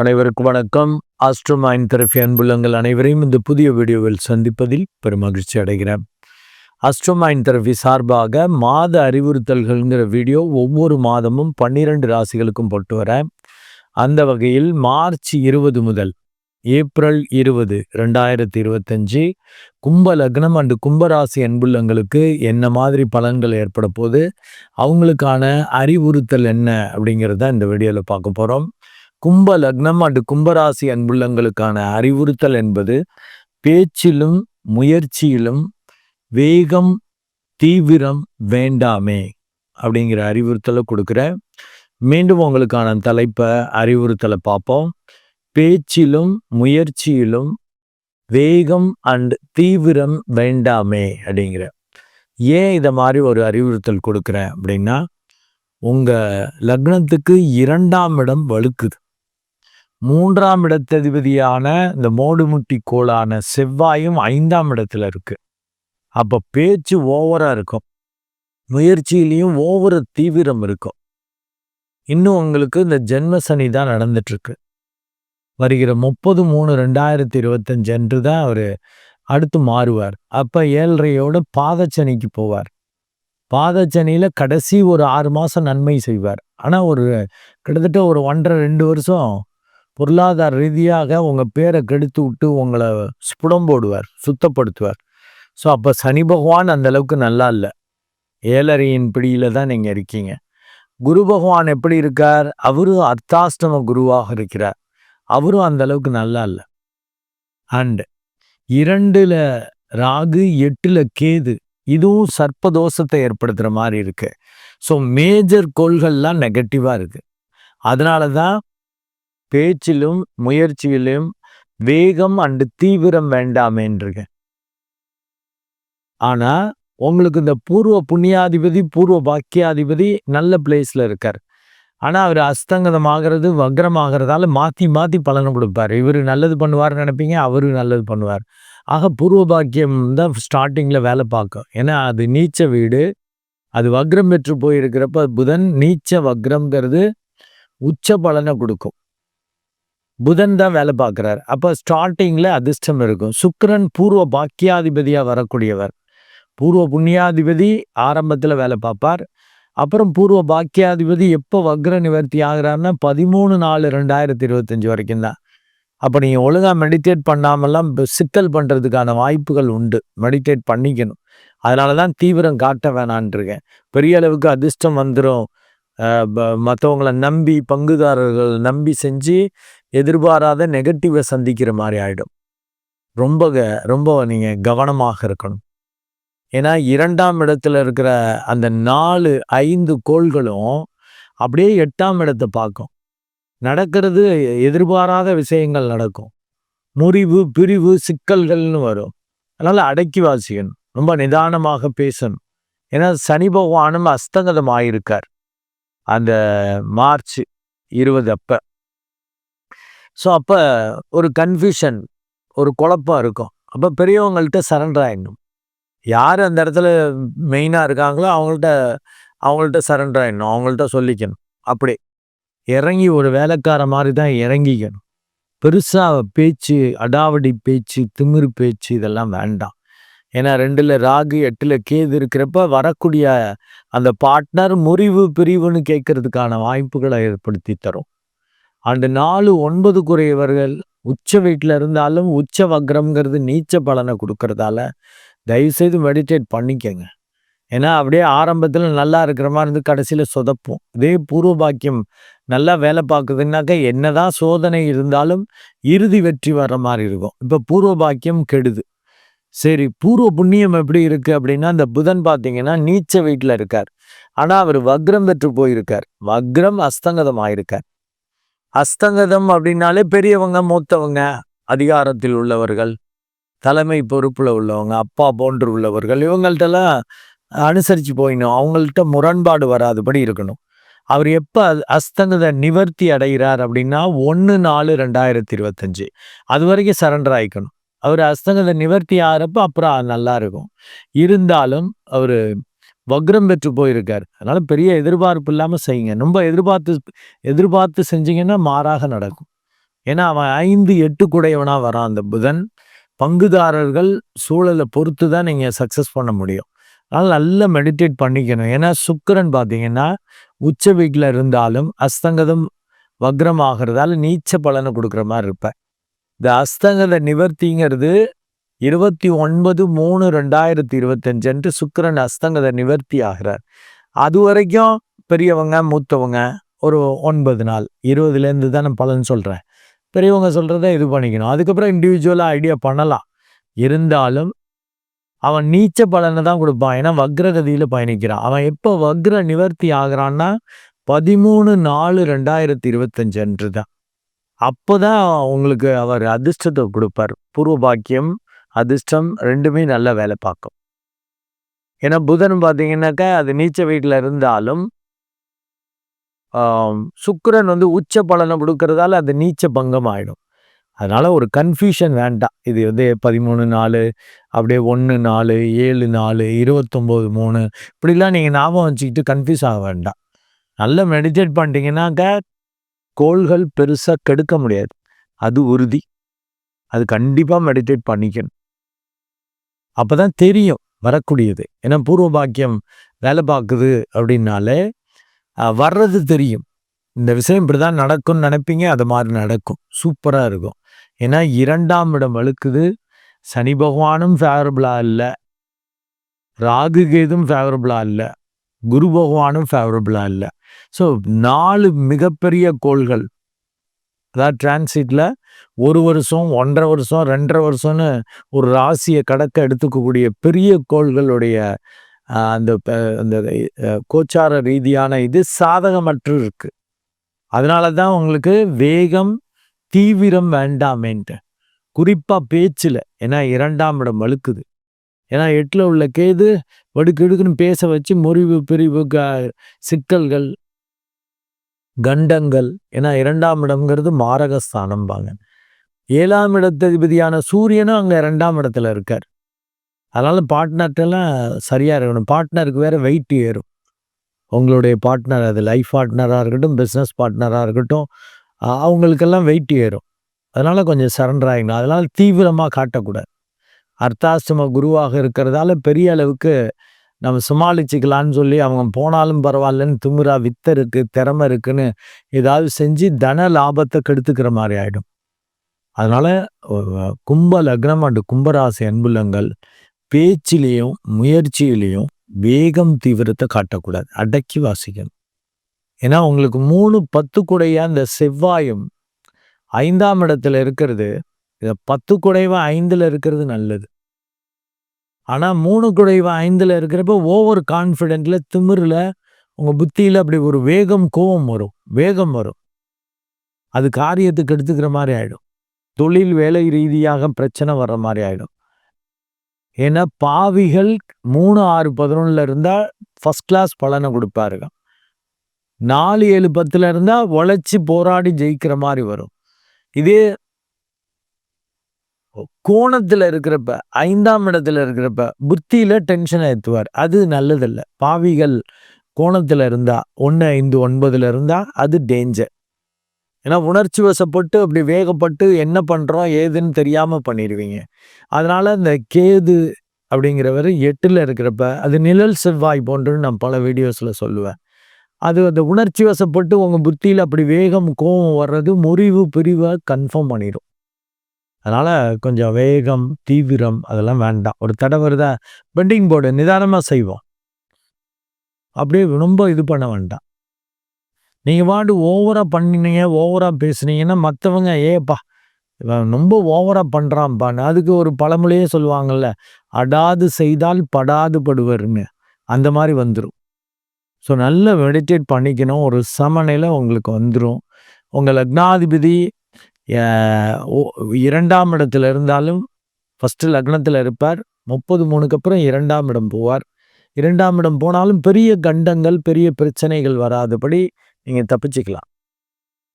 அனைவருக்கும் வணக்கம். ஆஸ்ட்ரோமைன் தெரப்பி அன்புள்ளங்கள் அனைவரையும் இந்த புதிய வீடியோவில் சந்திப்பதில் பெரும் மகிழ்ச்சி அடைகிறேன். அஸ்ட்ரோமைன் தெரப்பி சார்பாக மாத அறிவுறுத்தல்கள்ங்கிற வீடியோ ஒவ்வொரு மாதமும் பன்னிரண்டு ராசிகளுக்கும் போட்டு வரேன். அந்த வகையில் மார்ச் இருபது முதல் ஏப்ரல் இருபது ரெண்டாயிரத்தி இருபத்தஞ்சி கும்ப லக்னம் அண்டு கும்பராசி அன்புள்ளங்களுக்கு என்ன மாதிரி பலன்கள் ஏற்பட போது அவங்களுக்கான அறிவுறுத்தல் என்ன அப்படிங்கிறத இந்த வீடியோவில் பார்க்க போகிறோம் கும்ப லக்னம் அண்டு கும்பராசி அன்புள்ளங்களுக்கான அறிவுறுத்தல் என்பது பேச்சிலும் முயற்சியிலும் வேகம் தீவிரம் வேண்டாமே அப்படிங்கிற அறிவுறுத்தலை கொடுக்குறேன் மீண்டும் உங்களுக்கான தலைப்பை அறிவுறுத்தலை பார்ப்போம். பேச்சிலும் முயற்சியிலும் வேகம் அண்ட் தீவிரம் வேண்டாமே அப்படிங்கிற. ஏன் இதை மாதிரி ஒரு அறிவுறுத்தல் கொடுக்குறேன் அப்படின்னா உங்கள் லக்னத்துக்கு இரண்டாம் இடம் வழுக்குது மூன்றாம் இடத்ததிபதியான இந்த மோடுமுட்டி கோளான செவ்வாயும் ஐந்தாம் இடத்துல இருக்கு. அப்போ பேச்சு ஓவராக இருக்கும். முயற்சியிலையும் ஓவர தீவிரம் இருக்கும். இன்னும் உங்களுக்கு இந்த ஜென்ம சனி தான் நடந்துட்டுருக்கு. வருகிற முப்பது மூணு ரெண்டாயிரத்தி இருபத்தஞ்சு அன்று தான் அவர் அடுத்து மாறுவார். அப்போ ஏழரையோட பாதச்சனிக்கு போவார். பாதச்சனியில் கடைசி ஒரு ஆறு மாதம் நன்மை செய்வார். ஆனால் ஒரு கிட்டத்தட்ட ஒரு ஒன்றரை ரெண்டு வருஷம் பொருளாதார ரீதியாக உங்கள் பேரை கெடுத்து விட்டு உங்களை ஸ்புடம் போடுவார் சுத்தப்படுத்துவார். ஸோ அப்போ சனி பகவான் அந்த அளவுக்கு நல்லா இல்லை. ஏழரையின் பிடியில் தான் நீங்கள் இருக்கீங்க. குரு பகவான் எப்படி இருக்கார்? அவரும் அர்த்தாஷ்டம குருவாக இருக்கிறார். அவரும் அந்தளவுக்கு நல்லா இல்லை. அண்டு இரண்டில் ராகு எட்டில் கேது இதுவும் சர்ப்பதோஷத்தை ஏற்படுத்துகிற மாதிரி இருக்குது ஸோ மேஜர் கோள்கள்லாம் நெகட்டிவாக இருக்குது அதனால தான் பேச்சிலும் முயற்சியிலும் வேகம் அண்டு தீவிரம் வேண்டாமேன்றிருக்க ஆனா உங்களுக்கு இந்த பூர்வ புண்ணியாதிபதி பூர்வ பாக்கியாதிபதி நல்ல பிளேஸ்ல இருக்கார். ஆனா அவர் அஸ்தங்கதம் ஆகிறது வக்ரம் ஆகிறதால மாத்தி மாத்தி பலனை கொடுப்பாரு. இவர் நல்லது பண்ணுவார்னு நினைப்பீங்க அவரு நல்லது பண்ணுவார். ஆக பூர்வ பாக்கியம் தான் ஸ்டார்டிங்ல வேலை பார்க்கும். ஏன்னா அது நீச்ச வீடு. அது வக்ரம் பெற்று போயிருக்கிறப்ப புதன் நீச்ச வக்ரம்ங்கிறது உச்ச பலனை கொடுக்கும். புதன் தான் வேலை பார்க்குறாரு. அப்போ ஸ்டார்டிங்கில் அதிர்ஷ்டம் இருக்கும். சுக்கரன் பூர்வ பாக்கியாதிபதியாக வரக்கூடியவர். பூர்வ புண்ணியாதிபதி ஆரம்பத்தில் வேலை பார்ப்பார். அப்புறம் பூர்வ பாக்கியாதிபதி எப்போ வக்ர நிவர்த்தி ஆகிறாருன்னா பதிமூணு நாலு ரெண்டாயிரத்தி இருபத்தஞ்சி வரைக்கும் தான். அப்போ நீங்கள் ஒழுங்காக மெடிடேட் பண்ணாமல்லாம் சிக்கல் பண்ணுறதுக்கான வாய்ப்புகள் உண்டு. மெடிடேட் பண்ணிக்கணும். அதனால தான் தீவிரம் காட்ட வேணான்ருக்கேன் பெரிய அளவுக்கு அதிர்ஷ்டம் வந்துடும் மற்றவங்களை நம்பி பங்குதாரர்கள் நம்பி செஞ்சு எதிர்பாராத நெகட்டிவை சந்திக்கிற மாதிரி ஆகிடும் ரொம்ப ரொம்ப நீங்கள் கவனமாக இருக்கணும். ஏன்னா இரண்டாம் இடத்துல இருக்கிற அந்த நாலு ஐந்து கோள்களும் அப்படியே எட்டாம் இடத்தை பார்க்கும். நடக்கிறது எதிர்பாராத விஷயங்கள் நடக்கும். முறிவு பிரிவு சிக்கல்கள்னு வரும். அதனால் அடக்கி வாசிக்கணும். ரொம்ப நிதானமாக பேசணும். ஏன்னா சனி பகவானும் அஸ்தங்கதம் ஆயிருக்கார் அந்த மார்ச் இருபது அப்போ. ஸோ அப்போ ஒரு கன்ஃபியூஷன் ஒரு குழப்பம் இருக்கும். அப்போ பெரியவங்கள்ட்ட சரண்டர் ஆகிடணும் யார் அந்த இடத்துல மெயினாக இருக்காங்களோ அவங்கள்ட்ட அவங்கள்ட்ட சரண்டர் ஆகிடணும் அவங்கள்ட்ட சொல்லிக்கணும். அப்படி. இறங்கி ஒரு வேலைக்கார மாதிரி தான் இறங்கிக்கணும். பெருசாக பேச்சு அடாவடி பேச்சு திமிரு பேச்சு இதெல்லாம் வேண்டாம். ஏன்னா ரெண்டில் ராகு எட்டில் கேது இருக்கிறப்ப வரக்கூடிய அந்த பார்ட்னர் முறிவு பிரிவுன்னு கேட்கறதுக்கான வாய்ப்புகளை ஏற்படுத்தி தரும். அந்த நாலு ஒன்பது குறையவர்கள் உச்ச வீட்டில் இருந்தாலும் உச்ச வக்ரம்ங்கிறது நீச்ச பலனை கொடுக்கறதால தயவுசெய்து மெடிடேட் பண்ணிக்கங்க. ஏன்னா அப்படியே ஆரம்பத்தில் நல்லா இருக்கிற மாதிரி இருந்து கடைசியில் சொதப்போம். இதே பூர்வ பாக்கியம் நல்லா வேலை பார்க்குதுன்னாக்கா என்னதான் சோதனை இருந்தாலும் இறுதி வெற்றி வர்ற மாதிரி இருக்கும். இப்போ பூர்வ பாக்கியம் கெடுது. சரி பூர்வ புண்ணியம் எப்படி இருக்குது அப்படின்னா அந்த புதன் பார்த்தீங்கன்னா நீச்ச வீட்டில் இருக்கார். ஆனால் அவர் வக்ரம் பெற்று போயிருக்கார். வக்ரம் அஸ்தங்கதம் ஆயிருக்கார் அஸ்தங்கதம் அப்படின்னாலே பெரியவங்க மூத்தவங்க அதிகாரத்தில் உள்ளவர்கள் தலைமை பொறுப்பில் உள்ளவங்க அப்பா போன்று உள்ளவர்கள் இவங்கள்ட்டெல்லாம் அனுசரித்து போயிடணும் அவங்கள்ட்ட முரண்பாடு வராதபடி இருக்கணும். அவர் எப்போ அஸ்தங்கத நிவர்த்தி அடைகிறார் அப்படின்னா ஒன்று நாலு ரெண்டாயிரத்தி இருபத்தஞ்சு. அது வரைக்கும் சரண்டர் ஆயிக்கணும் அவர் அஸ்தங்கத்தை நிவர்த்தி ஆகிறப்ப அப்புறம் நல்லா இருக்கும் இருந்தாலும் அவர் வக்ரம் பெற்று போயிருக்கார். அதனால பெரிய எதிர்பார்ப்பு இல்லாமல் செய்யுங்க. ரொம்ப எதிர்பார்த்து எதிர்பார்த்து செஞ்சீங்கன்னா மாறாக நடக்கும். ஏன்னா அவன் ஐந்து எட்டு குடையவனாக வரான் அந்த புதன். பங்குதாரர்கள் சூழலை பொறுத்து தான் நீங்கள் சக்ஸஸ் பண்ண முடியும். அதனால் நல்லா மெடிடேட் பண்ணிக்கணும். ஏன்னா சுக்கரன் பார்த்தீங்கன்னா உச்ச வீட்டில் இருந்தாலும் அஸ்தங்கதம் வக்ரம் ஆகிறதால நீச்ச பலனை கொடுக்குற மாதிரி இருப்பேன் இந்த அஸ்தங்கத நிவர்த்திங்கிறது இருபத்தி ஒன்பது மூணு ரெண்டாயிரத்தி இருபத்தஞ்சு சுக்கரன் அஸ்தங்கத நிவர்த்தி ஆகிறார். அது வரைக்கும் பெரியவங்க மூத்தவங்க ஒரு ஒன்பது நாள் இருபதுலேருந்து தான் நான் பலன் சொல்கிறேன் பெரியவங்க சொல்கிறத இது பண்ணிக்கணும். அதுக்கப்புறம் இண்டிவிஜுவலாக ஐடியா பண்ணலாம். இருந்தாலும் அவன் நீச்ச பலனை தான் கொடுப்பான். ஏன்னா வக்ரகதியில் பயணிக்கிறான். அவன் எப்போ வக்ர நிவர்த்தி ஆகிறான்னா பதிமூணு நாலு ரெண்டாயிரத்தி இருபத்தஞ்சு அன்று தான். அப்போ தான் உங்களுக்கு அவர் அதிர்ஷ்டத்தை கொடுப்பார். பூர்வ பாக்கியம் அதிர்ஷ்டம் ரெண்டுமே நல்ல வேலை பார்க்கும். ஏன்னா புதன் பார்த்தீங்கன்னாக்கா அது நீச்ச வீட்டில் இருந்தாலும் சுக்கரன் வந்து உச்ச பலனை கொடுக்கறதால அது நீச்ச பங்கம் ஆகிடும் அதனால் ஒரு கன்ஃபியூஷன் வேண்டாம். இது வந்து பதிமூணு நாலு அப்படியே ஒன்று நாலு ஏழு நாலு இருபத்தொம்போது மூணு இப்படிலாம் நீங்கள் ஞாபகம் வச்சுக்கிட்டு கன்ஃபியூஸ் ஆக வேண்டாம். நல்லா மெடிடேட் பண்ணிட்டீங்கன்னாக்கா கோள்கள் பெருசாக கெடுக்க முடியாது. அது உறுதி. அது கண்டிப்பாக மெடிடேட் பண்ணிக்கணும். அப்போ தான் தெரியும் வரக்கூடியது. ஏன்னா பூர்வ பாக்கியம் வேலை பார்க்குது அப்படின்னாலே வர்றது தெரியும். இந்த விஷயம் இப்படி தான் நடக்கும்னு நினைப்பீங்க அது மாதிரி நடக்கும். சூப்பராக இருக்கும். ஏன்னா இரண்டாம் இடம் வழுக்குது சனி பகவானும் ஃபேவரபுளாக இல்லை. ராகு கேதும் ஃபேவரபுளாக இல்லை. குரு பகவானும் ஃபேவரபுளாக இல்லை. ஸோ நாலு மிகப்பெரிய கோள்கள். அதாவது டிரான்சிட்டில் ஒரு வருஷம் ஒன்றரை வருஷம் ரெண்டரை வருஷம்னு ஒரு ராசியை கடக்க எடுத்துக்கக்கூடிய பெரிய கோள்களுடைய அந்த அந்த கோச்சார ரீதியான இது சாதகமற்று இருக்கு. அதனால தான் உங்களுக்கு வேகம் தீவிரம் வேண்டாமேன்ட்டு. குறிப்பாக பேச்சில். ஏன்னா இரண்டாம் இடம் வழுக்குது. ஏன்னா எட்டில் உள்ள கேது வடுக்கு எடுக்குன்னு பேச வச்சு முறிவு பிரிவு க சிக்கல்கள் கண்டங்கள் ஏன்னா இரண்டாம் இடம்ங்கிறது மாரகஸ்தானம்பாங்க. ஏழாம் இடத்ததிபதியான சூரியனும் அங்கே இரண்டாம் இடத்துல இருக்கார். அதனால் பார்ட்னர்ட்டெல்லாம் சரியாக இருக்கணும். பார்ட்னருக்கு வேறு வெயிட் ஏறும். உங்களுடைய பார்ட்னர் அது லைஃப் பார்ட்னராக இருக்கட்டும் பிஸ்னஸ் பார்ட்னராக இருக்கட்டும் அவங்களுக்கெல்லாம் வெயிட் ஏறும். அதனால் கொஞ்சம் சரண்டர் ஆகிடணும் அதனால் தீவிரமாக காட்டக்கூடாது. அர்த்தாசிரம குருவாக இருக்கிறதால பெரிய அளவுக்கு நம்ம சமாளிச்சுக்கலான்னு சொல்லி அவங்க போனாலும் பரவாயில்லன்னு திமுறா வித்த இருக்குது திறமை இருக்குன்னு ஏதாவது செஞ்சு தன லாபத்தை கெடுத்துக்கிற மாதிரி ஆகிடும் அதனால் கும்ப லக்னம் அண்டு கும்பராசி அன்புலங்கள் பேச்சிலையும் முயற்சியிலையும் வேகம் தீவிரத்தை காட்டக்கூடாது. அடக்கி வாசிக்கணும். ஏன்னா உங்களுக்கு மூணு பத்து குடைய அந்த செவ்வாயும் ஐந்தாம் இடத்துல இருக்கிறது. இதை பத்து குடைவா ஐந்தில் இருக்கிறது நல்லது. ஆனால் மூணு குறைவு ஐந்தில் இருக்கிறப்ப ஓவர் கான்ஃபிடென்ட்டில் திமிரில் உங்கள் புத்தியில் அப்படி ஒரு வேகம் கோபம் வரும். வேகம் வரும். அது காரியத்துக்கு எடுத்துக்கிற மாதிரி ஆகிடும் தொழில் வேலை ரீதியாக பிரச்சனை வர்ற மாதிரி ஆகிடும் ஏன்னா பாவிகள் மூணு ஆறு பதினொன்றில் இருந்தால் ஃபஸ்ட் கிளாஸ் பலனை கொடுப்பாருங்க. நாலு ஏழு பத்தில் இருந்தால் உழைச்சி போராடி ஜெயிக்கிற மாதிரி வரும். இதே கோணத்தில் இருக்கிறப்ப ஐந்தாம் இடத்துல இருக்கிறப்ப புத்தியில் டென்ஷன் ஏற்றுவார் அது நல்லதில்லை. பாவிகள் கோணத்தில் இருந்தால் ஒன்று ஐந்து ஒன்பதில் இருந்தால் அது டேஞ்சர் ஏன்னா உணர்ச்சி வசப்பட்டு அப்படி வேகப்பட்டு என்ன பண்ணுறோம் ஏதுன்னு தெரியாமல் பண்ணிடுவீங்க. அதனால் இந்த கேது அப்படிங்கிறவர் எட்டில் இருக்கிறப்ப அது நிழல் செவ்வாய் போன்றுன்னு நான் பல வீடியோஸில் சொல்லுவேன். அது அந்த உணர்ச்சி வசப்பட்டு உங்கள் புத்தியில் அப்படி வேகம் கோபம் வர்றது முறிவு பிரிவை கன்ஃபார்ம் பண்ணிடும் அதனால் கொஞ்சம் வேகம் தீவிரம் அதெல்லாம் வேண்டாம். ஒரு தடவை வருதா பெண்டிங் போர்டு நிதானமாக செய்வோம். அப்படியே ரொம்ப இது பண்ண வேண்டாம். நீங்கள் வாண்டு ஓவராக பண்ணினீங்க ஓவராக பேசுனீங்கன்னா மற்றவங்க ஏப்பா இவன் ரொம்ப ஓவராக பண்ணுறான்ப்பான்னு அதுக்கு ஒரு பழமொழியே சொல்லுவாங்கள்ல அடாது செய்தால் படாது படுவர்னு. அந்த மாதிரி வந்துடும் ஸோ நல்ல மெடிடேட் பண்ணிக்கணும். ஒரு சமநிலை உங்களுக்கு வந்துடும் உங்கள் லக்னாதிபதி இரண்டாம் இடத்துல இருந்தாலும் ஃபஸ்ட்டு லக்னத்தில் இருப்பார். முப்பது மூணுக்கு அப்புறம் இரண்டாம் இடம் போவார். இரண்டாம் இடம் போனாலும் பெரிய கண்டங்கள் பெரிய பிரச்சனைகள் வராதபடி நீங்கள் தப்பிச்சுக்கலாம்.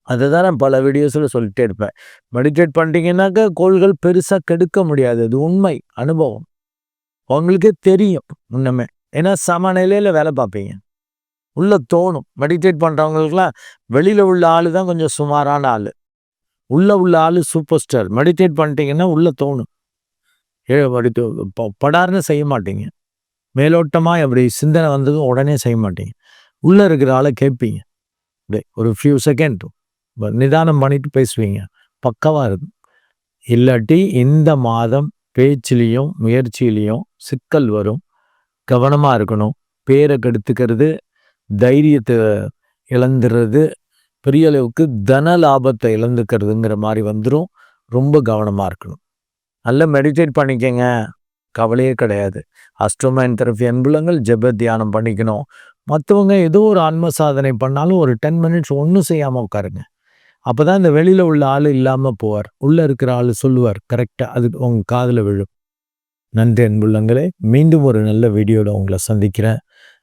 அதை தான் நான் பல வீடியோஸில் சொல்லிட்டே இருப்பேன். மெடிடேட் பண்ணிட்டீங்கன்னாக்கா கோள்கள் பெருசாக கெடுக்க முடியாது. அது உண்மை அனுபவம். உங்களுக்கு தெரியும் முன்னமே ஏன்னா சமநிலையில் வேலை பார்ப்பீங்க. உள்ளே தோணும். மெடிடேட் பண்ணுறவங்களுக்குலாம் வெளியில் உள்ள ஆள் தான் கொஞ்சம் சுமாரான ஆள். உள்ளே உள்ள ஆள் சூப்பர் ஸ்டார் மெடிடேட் பண்ணிட்டீங்கன்னா உள்ளே தோணும். ஏ படார்னு செய்ய மாட்டீங்க. மேலோட்டமாக அப்படி சிந்தனை வந்ததும் உடனே செய்ய மாட்டீங்க. உள்ளே இருக்கிற ஆளை கேட்பீங்க. அப்படியே ஒரு ஃபியூ செகண்ட் நிதானம் பண்ணிட்டு பேசுவீங்க. பக்கவாக இருக்கும் இல்லாட்டி இந்த மாதம் பேச்சிலையும் முயற்சியிலையும் சிக்கல் வரும். கவனமாக இருக்கணும். பேரை கெடுத்துக்கிறது தைரியத்தை இழந்துடுறது பெரிய அளவுக்கு தன லாபத்தை இழந்துக்கிறதுங்கிற மாதிரி வந்துடும் ரொம்ப கவனமாக இருக்கணும். நல்லா மெடிடேட் பண்ணிக்கங்க. கவலையே கிடையாது. அஸ்ட்ரோமேன் தெரப்பி அன்புலங்கள் ஜெப தியானம் பண்ணிக்கணும். மற்றவங்க ஏதோ ஒரு ஆன்ம சாதனை பண்ணாலும் ஒரு டென் மினிட்ஸ் ஒன்றும் செய்யாமல் உட்காருங்க. அப்போ தான் இந்த வெளியில் உள்ள ஆள் இல்லாமல் போவார். உள்ளே இருக்கிற ஆள் சொல்லுவார். கரெக்டாக அது உங்கள் காதில் விழும். நன்றி அன்புள்ளங்களே மீண்டும் ஒரு நல்ல வீடியோவில் உங்களை சந்திக்கிறேன்.